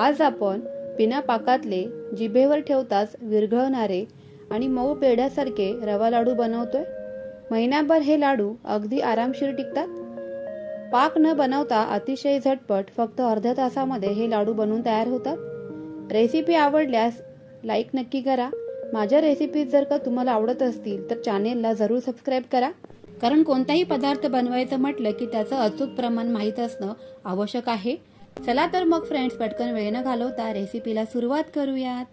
आज आपण बिना पाकातले जिभेवर ठेवताच विरघळणारे आणि मऊ पेढ्यासारखे रवा लाडू बनवतोय? महिनाभर हे लाडू अगदी आरामशीर टिकतात? पाक न बनवता अतिशय झटपट फक्त अर्ध्या तासामध्ये हे लाडू बनवून तयार होतात. रेसिपी आवडल्यास लाईक नक्की करा. माझ्या रेसिपीज जर का तुम्हाला आवडत असतील तर चॅनेलला जरूर सबस्क्राईब करा. कारण कोणताही पदार्थ बनवायचं म्हटलं की त्याचं अचूक प्रमाण माहीत असणं आवश्यक आहे. चला तर मग फ्रेंड्स पटकन वेळ न घालवता रेसिपीला सुरुवात करूयात.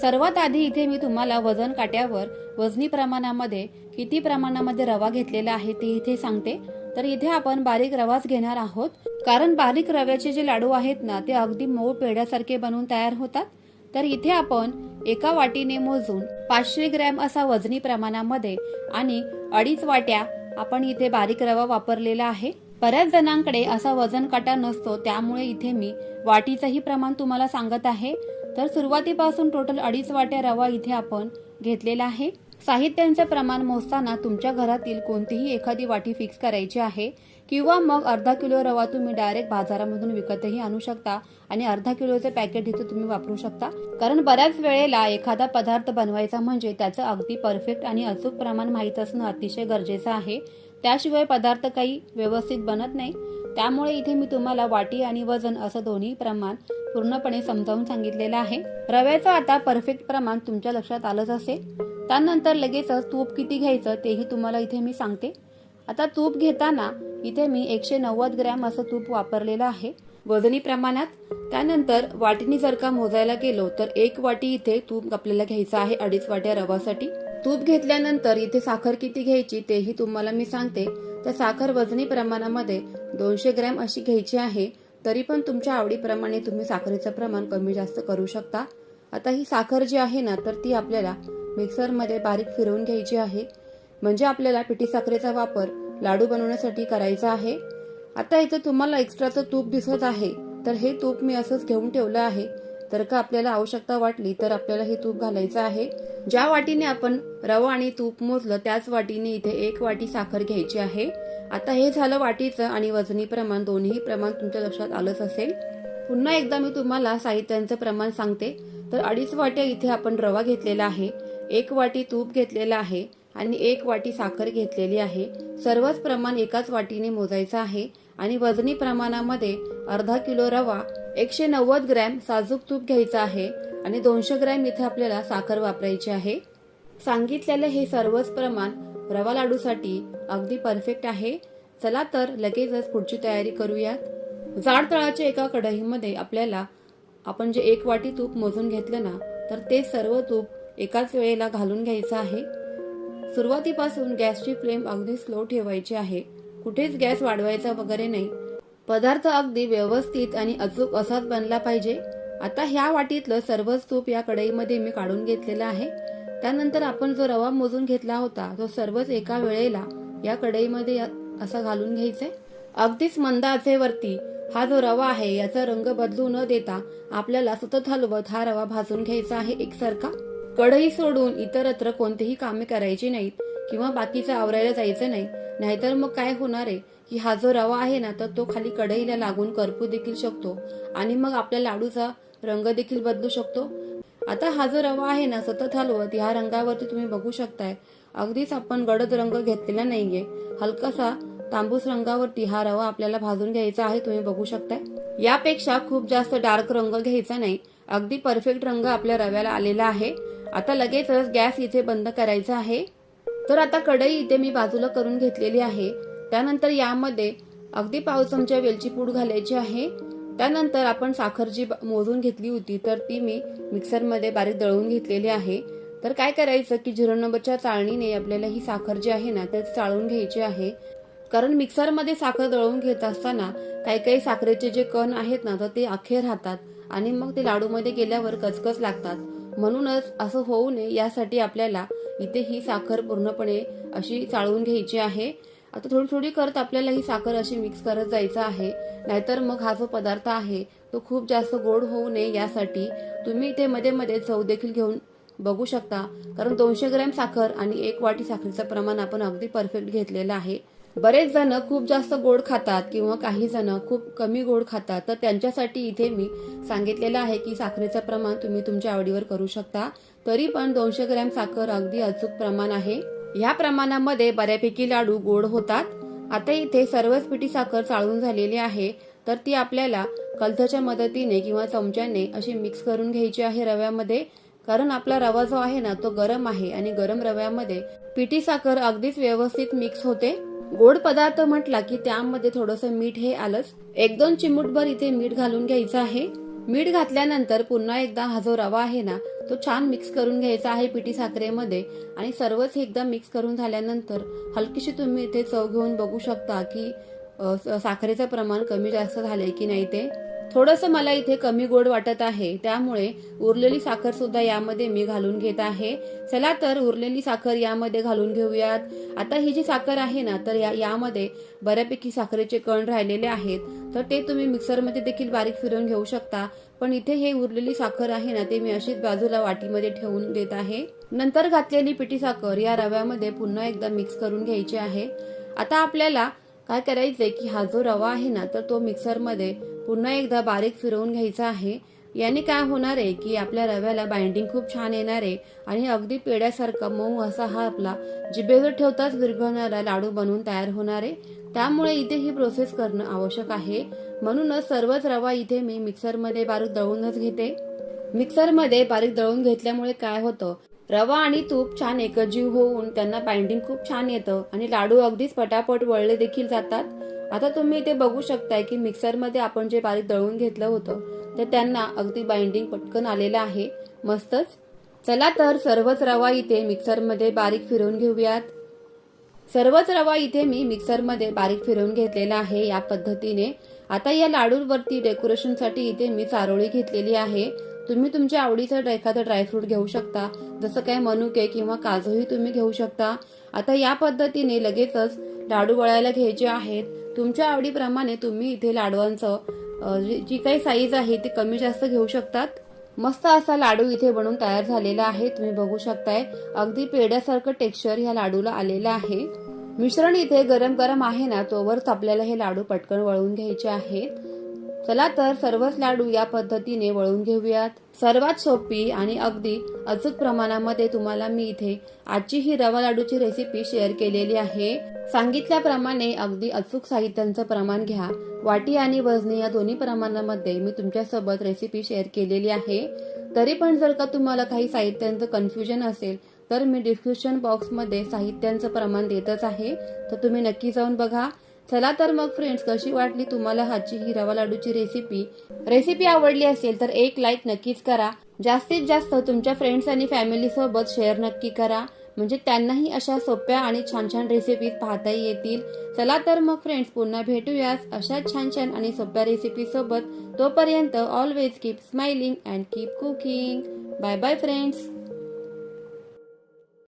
सर्वात आधी इथे मी तुम्हाला वजन काट्यावर वजनी प्रमाणामध्ये किती प्रमाणामध्ये रवा घेतलेला आहे ते इथे सांगते. तर इथे आपण बारीक रवाच घेणार आहोत. कारण बारीक रव्याचे जे लाडू आहेत ना ते अगदी मऊ पेढ्यासारखे बनवून तयार होतात. तर इथे आपण एका वाटीने मोजून पाचशे ग्रॅम असा वजनी प्रमाणामध्ये आणि अडीच वाट्या आपण इथे बारीक रवा वापरलेला आहे. बऱ्याच जणांकडे असा वजन काटा नसतो त्यामुळे इथे मी वाटीचंही प्रमाण तुम्हाला सांगत आहे. तर सुरुवातीपासून टोटल अडीच वाट्या रवा इथे आपण घेतलेला आहे. साहित्यांचे प्रमाण मोजताना तुमच्या घरातील कोणतीही एखादी वाटी फिक्स करायची आहे किंवा मग अर्धा किलो रवा तुम्ही डायरेक्ट बाजारामधून विकतही आणू शकता आणि अर्धा किलोचे पॅकेट इथे तुम्ही वापरू शकता. कारण बऱ्याच वेळेला एखादा पदार्थ बनवायचा म्हणजे त्याचं अगदी परफेक्ट आणि अचूक प्रमाण माहीत असणं अतिशय गरजेचं आहे. त्याशिवाय पदार्थ काही व्यवस्थित बनत नाही. त्यामुळे इथे मी तुम्हाला वाटी आणि वजन असं दोन्ही प्रमाण पूर्णपणे समजावून सांगितलेलं आहे. रव्याचं आता परफेक्ट प्रमाण तुमच्या लक्षात आलंच असेल. त्यानंतर लगेचच तूप किती घ्यायचं तेही तुम्हाला इथे मी सांगते. आता तूप घेताना इथे मी एकशे नव्वद ग्रॅम असं तूप वापरलेलं आहे. वजनी प्रमाणात. त्यानंतर वाटीने जर का मोजायला गेलो तर एक वाटी इथे तूप आपल्याला घ्यायचं आहे अडीच वाट्या रवासाठी. तूप घेतल्यानंतर इथे साखर किती घ्यायची तेही तुम्हाला मी सांगते. तर साखर वजनी प्रमाणामध्ये दोनशे ग्रॅम अशी घ्यायची आहे तरी पण तुमच्या आवडीप्रमाणे तुम्ही साखरेचं प्रमाण कमी जास्त करू शकता. आता ही साखर जी आहे ना तर ती आपल्याला मिक्सरमध्ये बारीक फिरवून घ्यायची आहे. म्हणजे आपल्याला पिठी साखरेचा वापर लाडू बनवण्यासाठी करायचा आहे. आता इथं तुम्हाला एक्स्ट्राचं तूप दिसत आहे. तर हे तूप मी असंच घेऊन ठेवलं आहे. तर का आपल्याला आवश्यकता वाटली तर आपल्याला हे तूप घालायचं आहे. ज्या वाटीने आपण रवा आणि तूप मोजलं त्याच वाटीने इथे एक वाटी साखर घ्यायची आहे. आता हे झालं वाटीचं आणि वजनी प्रमाण दोन्ही प्रमाण तुमच्या लक्षात आलंच असेल. पुन्हा एकदा मी तुम्हाला साहित्यांचं प्रमाण सांगते. तर अडीच वाट्या इथे आपण रवा घेतलेला आहे. एक वाटी तूप घेतलेला आहे आणि एक वाटी साखर घेतलेली आहे. सर्वच प्रमाण एकाच वाटीने मोजायचं आहे. आणि वजनी प्रमाणामध्ये अर्धा किलो रवा एकशे नव्वद ग्रॅम साजूक तूप घ्यायचं आहे आणि दोनशे ग्रॅम इथे आपल्याला साखर वापरायची आहे. सांगितलेलं हे सर्वच प्रमाण रवा लाडूसाठी अगदी परफेक्ट आहे. चला तर लगेचच पुढची तयारी करूयात. जाड तळाच्या एका कढईमध्ये आपल्याला आपण जे एक वाटी तूप मोजून घेतलं ना तर ते सर्व तूप एकाच वेळेला घालून घ्यायचं आहे. सुरुवातीपासून गॅसची फ्लेम अगदी स्लो ठेवायची आहे. कुठेच गॅस वाढवायचा वगैरे नाही. पदार्थ अगदी व्यवस्थित आणि अचूक असाच बनला पाहिजे. आता ह्या वाटीतलं सर्वच तूप या कढईमध्ये मी काढून घेतलेलं आहे. त्यानंतर आपण जो रवा मोजून घेतला होता तो सर्वच एका वेळेला या कढईमध्ये असा घालून घ्यायचा. अगदीच मंद आचेवरती हा जो रवा आहे याचा रंग बदलू न देता आपल्याला सतत हलवत हा रवा भाजून घ्यायचा आहे एकसारखा. कढई सोडून इतरत्र कोणतीही कामे करायची नाहीत. किंवा बाकीचं आवरायला जायचं नाही नाहीतर मग काय होणार आहे? की हा जो रवा आहे ना तर तो खाली कढईला लागून करपू देखील शकतो आणि मग आपल्या लाडूचा रंग देखील बदलू शकतो. आता हा जो रवा आहे ना सतत हलवत ह्या रंगावरती तुम्ही बघू शकताय. अगदीच आपण गडद रंग घेतलेला नाहीये. हलकासा तांबूस रंगावरती हा रवा आपल्याला भाजून घ्यायचा आहे तुम्ही बघू शकताय. यापेक्षा खूप जास्त डार्क रंग घ्यायचा नाही. अगदी परफेक्ट रंग आपल्या रव्याला आलेला आहे. आता लगेचच गॅस इथे बंद करायचा आहे. तर आता कढई इथे मी बाजूला करून घेतलेली आहे. त्यानंतर यामध्ये अगदी पाव चमचा वेलची पूड घालायची आहे. त्यानंतर आपण साखर जी मोजून घेतली होती तर ती मी मिक्सरमध्ये बारीक दळून घेतलेली आहे. तर काय करायचं की झिरो नंबरच्या चाळणीने आपल्याला ही साखर जी आहे ना ते चाळून घ्यायची आहे. कारण मिक्सरमध्ये साखर दळून घेत असताना काही काही साखरेचे जे कण आहेत ना तर ते अखे राहतात आणि मग ते लाडूमध्ये गेल्यावर कचकच लागतात. म्हणूनच असं होऊ नये यासाठी आपल्याला इथे ही साखर पूर्णपणे अशी चाळून घ्यायची आहे. आता थोडी थोडी करत आपल्याला ही साखर अशी मिक्स करत जायचं आहे. नाहीतर मग हा जो पदार्थ आहे तो खूप जास्त गोड होऊ नये यासाठी तुम्ही इथे मध्ये मध्ये चव देखील घेऊन बघू शकता. कारण दोनशे ग्रॅम साखर आणि एक वाटी साखरेचं प्रमाण आपण अगदी परफेक्ट घेतलेलं आहे. बरेच जण खूप जास्त गोड खातात किंवा काही जण खूप कमी गोड खातात. तर त्यांच्यासाठी इथे मी सांगितलेलं आहे की साखरेचं प्रमाण तुम्ही तुमच्या आवडीवर करू शकता. तरी पण दोनशे ग्रॅम साखर अगदी अचूक प्रमाण आहे. ह्या प्रमाणामध्ये बऱ्यापैकी लाडू गोड होतात. आता इथे सर्वच पिठी साखर चाळून झालेली आहे. तर ती आपल्याला कलथच्या मदतीने किंवा चमच्याने अशी मिक्स करून घ्यायची आहे रव्यामध्ये. कारण आपला रवा जो आहे ना तो गरम आहे आणि गरम रव्यामध्ये पिठी साखर अगदीच व्यवस्थित मिक्स होते. गोड पदार्थ म्हटला की त्यामध्ये थोडंसं मीठ हे आलंच. एक दोन चिमूटभर इथे मीठ घालून घ्यायचं आहे. मीठ घातल्यानंतर पुन्हा एकदा हा जो रवा आहे ना तो छान मिक्स करून घ्यायचा आहे पिठी साखरेमध्ये. आणि सर्वच एकदा मिक्स करून झाल्यानंतर हलकीशी तुम्ही इथे चव घेऊन बघू शकता की स- साखरेचं प्रमाण कमी जास्त झालंय की नाही ते. थोडंसं मला इथे कमी गोड वाटत आहे. त्यामुळे उरलेली साखर सुद्धा यामध्ये मी घालून घेत आहे. चला तर उरलेली साखर यामध्ये घालून घेऊयात. आता ही जी साखर आहे ना तर या यामध्ये बऱ्यापैकी साखरेचे कण राहिलेले आहेत. तर ते तुम्ही मिक्सरमध्ये देखील बारीक फिरवून घेऊ शकता. पण इथे हे उरलेली साखर आहे ना ते मी अशीच बाजूला वाटीमध्ये ठेवून देत आहे. नंतर घातलेली पिठी साखर या रव्यामध्ये पुन्हा एकदा मिक्स करून घ्यायची आहे. आता आपल्याला काय करायचंय की हा जो रवा आहे ना तर तो मिक्सरमध्ये पुन्हा एकदा बारीक फिरवून घ्यायचा आहे. याने काय होणार आहे की आपल्या रव्याला बाइंडिंग खूप छान येणार आहे आणि अगदी पेड्यासारखा मऊ असा हा आपला जिभेवर ठेवताच विरघळणारा लाडू बनवून तयार होणार आहे. त्यामुळे इथे ही प्रोसेस करणं आवश्यक आहे. म्हणूनच सर्वच रवा इथे मी मिक्सरमध्ये बारीक दळूनच घेते. मिक्सरमध्ये बारीक दळून घेतल्यामुळे काय होतं? रवा आणि तूप छान एकजीव होऊन त्यांना बाइंडिंग खूप छान येतं आणि लाडू अगदीच पटापट वळले देखील जातात. आता तुम्ही इथे बघू शकताय की मिक्सरमध्ये आपण जे बारीक दळून घेतलं होतं तर त्यांना अगदी बाइंडिंग पटकन आलेलं आहे. मस्तच. चला तर सर्वच रवा इथे मिक्सरमध्ये बारीक फिरवून घेऊयात. सर्वच रवा इथे मी मिक्सरमध्ये बारीक फिरवून घेतलेला आहे या पद्धतीने. आता या लाडूवरती डेकोरेशनसाठी इथे मी चारोळी घेतलेली आहे. तुम्ही तुमच्या आवडीचं एखादं ड्रायफ्रूट घेऊ शकता. जसं काय मनुके किंवा काजूही तुम्ही घेऊ शकता. आता या पद्धतीने लगेचच लाडू वळायला घ्यायचे आहेत. तुमच्या आवडीप्रमाणे तुम्ही इथे लाडवांचं जी काही साईज आहे ती कमी जास्त घेऊ शकतात. मस्त असा लाडू इथे बनून तयार झालेला आहे. तुम्ही बघू शकताय. अगदी पेड्यासारखं टेक्स्चर ह्या लाडूला आलेलं आहे. मिश्रण इथे गरम गरम आहे ना तोवरच आपल्याला हे लाडू पटकन वळवून घ्यायचे आहेत. चला तर सर्वच लाडू या पद्धतीने वळून घेऊयात. सर्वात सोपी आणि अगदी अचूक प्रमाणामध्ये तुम्हाला मी इथे आजची ही रवा लाडूची रेसिपी शेअर केलेली आहे. सांगितल्याप्रमाणे अगदी अचूक साहित्यांचं प्रमाण घ्या. वाटी आणि वजनी या दोन्ही प्रमाणामध्ये मी तुमच्यासोबत रेसिपी शेअर केलेली आहे. तरी पण जर का तुम्हाला काही साहित्यांचं कन्फ्युजन असेल तर मी डिस्क्रिप्शन बॉक्समध्ये साहित्यांचं प्रमाण देतच आहे. तर तुम्ही नक्की जाऊन बघा. चला तर मग फ्रेंड्स कशी वाटली तुम्हाला हाची ही रवा लाडूची रेसिपी रेसिपी आवडली असेल तर एक लाईक नक्कीच करा. जास्तीत जास्त तुमच्या फ्रेंड्स आणि फॅमिली सोबत शेअर नक्की करा. म्हणजे त्यांनाही अशा सोप्या आणि छान छान रेसिपीज पाहता येतील. चला तर मग फ्रेंड्स पुन्हा भेटूयास अशा छान छान आणि सोप्या रेसिपी सोबत. तोपर्यंत always keep smiling and keep cooking bye bye friends